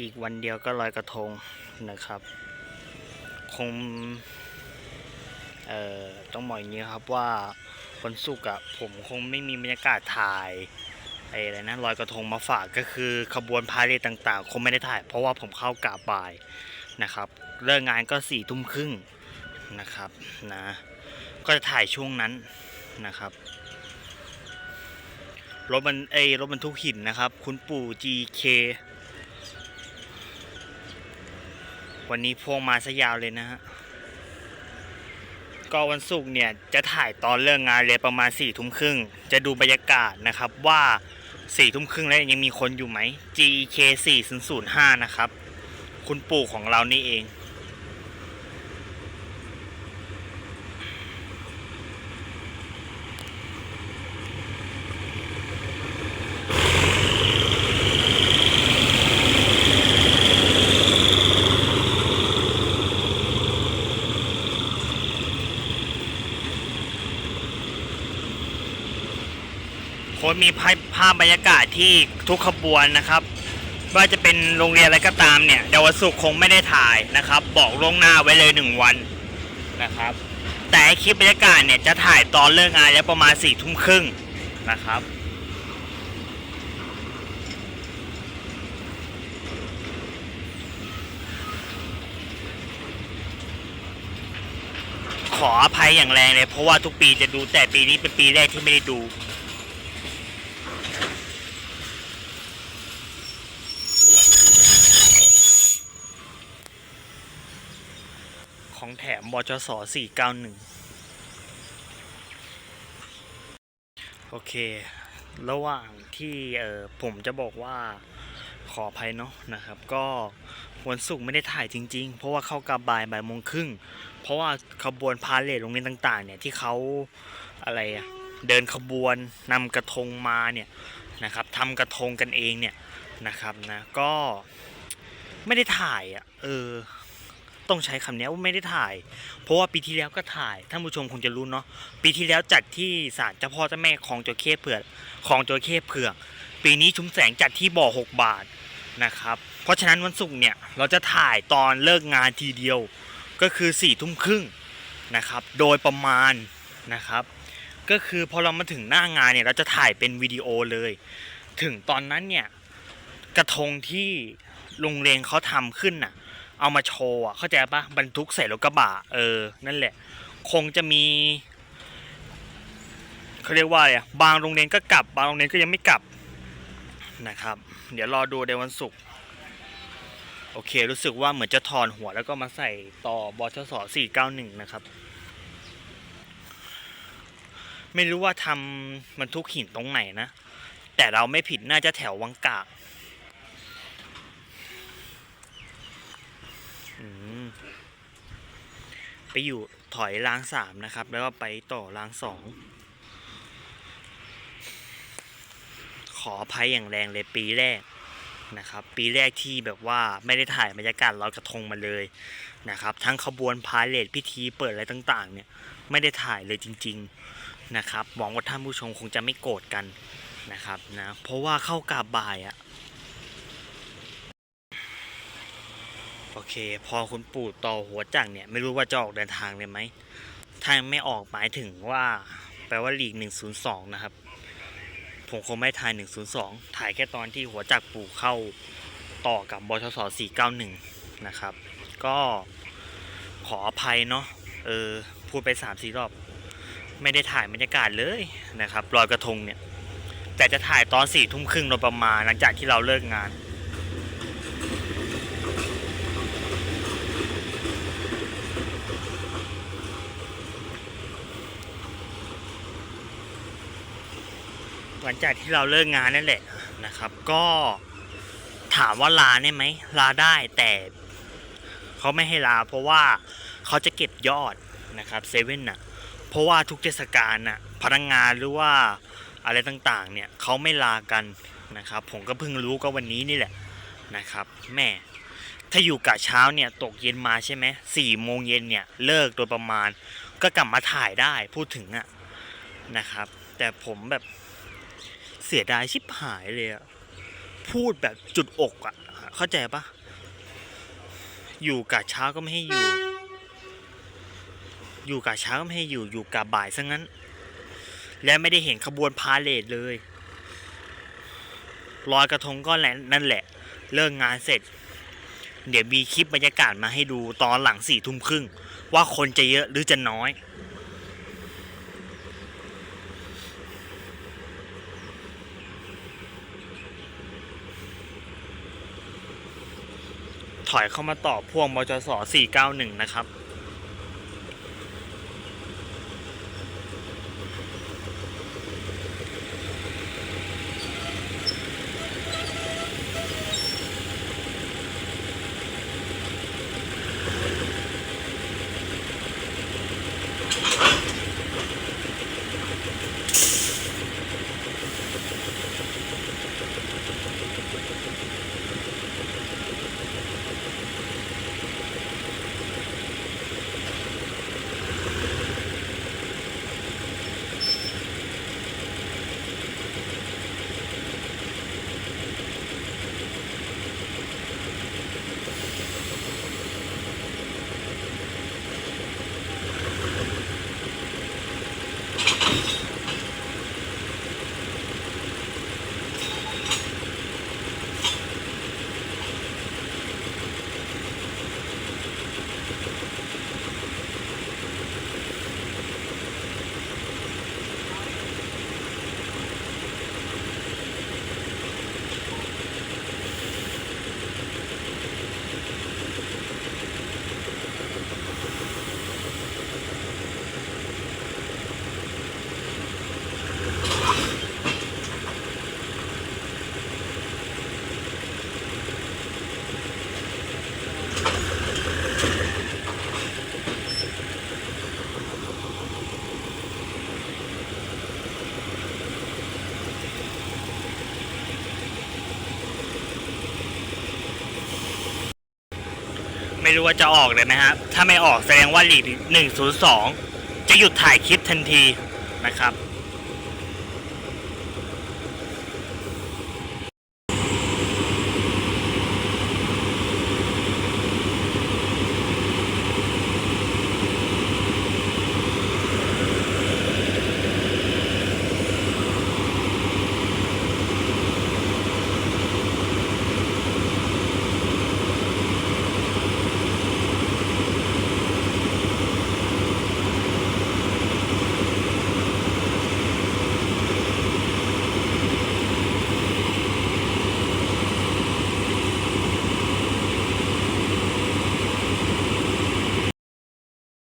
อีกวันเดียวก็ลอยกระทงนะครับ คง เอ่อ ต้องบอกอย่างนี้ครับว่าวันศุกร์อะผมคงไม่มีบรรยากาศถ่ายไอ้อะไรนะลอยกระทงมาฝากก็คือขบวนพาเหรดต่างๆ คงไม่ได้ถ่าย เพราะว่าผมเข้ากาบ่ายนะครับเลิกงานก็สี่ทุ่มครึ่งนะครับนะก็จะถ่ายช่วงนั้นนะครับรถมันไอรถบรรทุกหินนะครับ คุณปู่ GK วันนี้พวงมาซะยาวเลยนะฮะ ก็วันศุกร์เนี่ยจะถ่ายตอนเลิกงานเลยประมาณสี่ทุ่มครึ่ง จะดูบรรยากาศนะครับว่าสี่ทุ่มครึ่งแล้วยังมีคนอยู่ไหม GK 4 0 0 5นะครับ คุณปู่ของเรานี่เอง มีภาพภาพบรรยากาศที่ทุกขบวนนะครับว่าจะเป็นโรงเรียนอะไรก็ตามเนี่ยเดี๋ยววันศุกร์คงไม่ได้ถ่ายนะครับ บอกล่วงหน้าไว้เลยหนึ่งวันนะครับ แต่คลิปบรรยากาศเนี่ยจะถ่ายตอนเลิกงานแล้วประมาณสี่ทุ่มครึ่งนะครับขออภัยอย่างแรงเลย เพราะว่าทุกปีจะดูแต่ปีนี้เป็นปีแรกที่ไม่ได้ดู ของ แถมบจส491 โอเค ระหว่างที่เออผมจะบอกว่าขออภัยเนาะนะครับ ก็วันศุกร์ไม่ได้ถ่ายจริง ๆ เพราะว่าเข้ากาบ่ายบ่ายโมงครึ่ง เพราะว่าขบวนพาเหรดโรงเรียนต่าง ๆ เนี่ยที่เขาอะไรอะเดินขบวนนำกระทงมาเนี่ยนะครับทำกระทงกันเองเนี่ยนะครับนะก็ไม่ได้ถ่ายอะ่ะเออ ต้องใช้คำนี้ว่าไม่ได้ถ่าย เพราะว่าปีที่แล้วก็ถ่ายท่านผู้ชมคงจะรู้เนาะปีที่แล้วจัดที่ศาลเจ้าพ่อเจ้าแม่ของจระเข้เผือกของจระเข้เผือกปีนี้ชุมแสงจัดที่บ่อ 6 บาทนะครับ เพราะฉะนั้นวันศุกร์เนี่ยเราจะถ่ายตอนเลิกงานทีเดียวก็คือ4ี่ทุ่มครึ่งนะครับ โดยประมาณนะครับ ก็คือพอเรามาถึงหน้างานเนี่ยเราจะถ่ายเป็นวิดีโอเลย ถึงตอนนั้นเนี่ยกระทงที่โรงเรียนเขาทำขึ้นน่ะ เอามาโชว์อะเข้าใจปะบรรทุกใส่รถกระบะเออนั่นแหละ คงจะมีเขาเรียกว่าอะไรบางโรงเรียนก็กลับ บางโรงเรียนก็ยังไม่กลับนะครับ เดี๋ยวรอดูในวันศุกร์โอเค รู้สึกว่าเหมือนจะถอนหัวแล้วก็มาใส่ต่อบชส491นะครับ ไม่รู้ว่าทำมันทุกหินตรงไหนนะ แต่เราไม่ผิดน่าจะแถววังกะ ไปอยู่ถอยรางสามนะครับ แล้วก็ไปต่อรางสอง ขออภัยอย่างแรงเลยปีแรกนะครับ ปีแรกที่แบบว่าไม่ได้ถ่ายบรรยากาศลอยกระทงมาเลยนะครับ ทั้งขบวนพาเลทพิธีเปิดอะไรต่าง ๆ เนี่ย ไม่ได้ถ่ายเลยจริง ๆนะครับหวังว่าท่านผู้ชมคงจะไม่โกรธกันนะครับนะเพราะว่าเข้ากาบ่ายอะ โอเค พอคุณปู่ต่อหัวจักรเนี่ย ไม่รู้ว่าจะออกเดินทางเลยไหมถ้างไม่ออกหมายถึงว่าแปลว่าลีก 102 นะครับ ผมคงไม่ถ่าย 102 ถ่ายแค่ตอนที่หัวจักรปู่เข้าต่อกับบชส491 นะครับ ก็ขออภัยเนาะเออพูดไป 3-4 รอบ ไม่ได้ถ่ายบรรยากาศเลยนะครับลอยกระทงเนี่ย แต่จะถ่ายตอนสี่ทุ่มครึ่งโดยประมาณหลังจากที่เราเลิกงาน หลังจากที่เราเลิกงานนั่นแหละนะครับ ก็ถามว่าลาได้ไหมลาได้แต่เขาไม่ให้ลา เพราะว่าเขาจะเก็บยอดนะครับเซเว่นน่ะเพราะว่าทุกเทศกาลน่ะพนักงงานหรือว่าอะไรต่างๆ เนี่ยเขาไม่ลากันนะครับ ผมก็เพิ่งรู้ก็วันนี้นี่แหละนะครับ แม่ถ้าอยู่กะเช้าเนี่ยตกเย็นมาใช่ไหมสี่โมงเย็นเนี่ยเลิกโดยประมาณ ก็กลับมาถ่ายได้พูดถึงอะนะครับ แต่ผมแบบ เสียดายชิบหายเลยอะพูดแบบจุดอกอะเข้าใจปะอยู่กะเช้าก็ไม่ให้อยู่ อยู่กะเช้าก็ไม่ให้อยู่อยู่กะบ่ายซะงั้น และไม่ได้เห็นขบวนพาเลทเลยลอยกระทงก็แหละนั่นแหละ เลิกงานเสร็จ เดี๋ยวมีคลิปบรรยากาศมาให้ดูตอนหลังสี่ทุ่มครึ่ง ว่าคนจะเยอะหรือจะน้อย ถอยเข้ามาต่อพ่วงบจส491 นะครับ ไม่รู้ว่าจะออกเลยไหมครับถ้าไม่ออกแสดงว่าลีด102 จะหยุดถ่ายคลิปทันทีนะครับ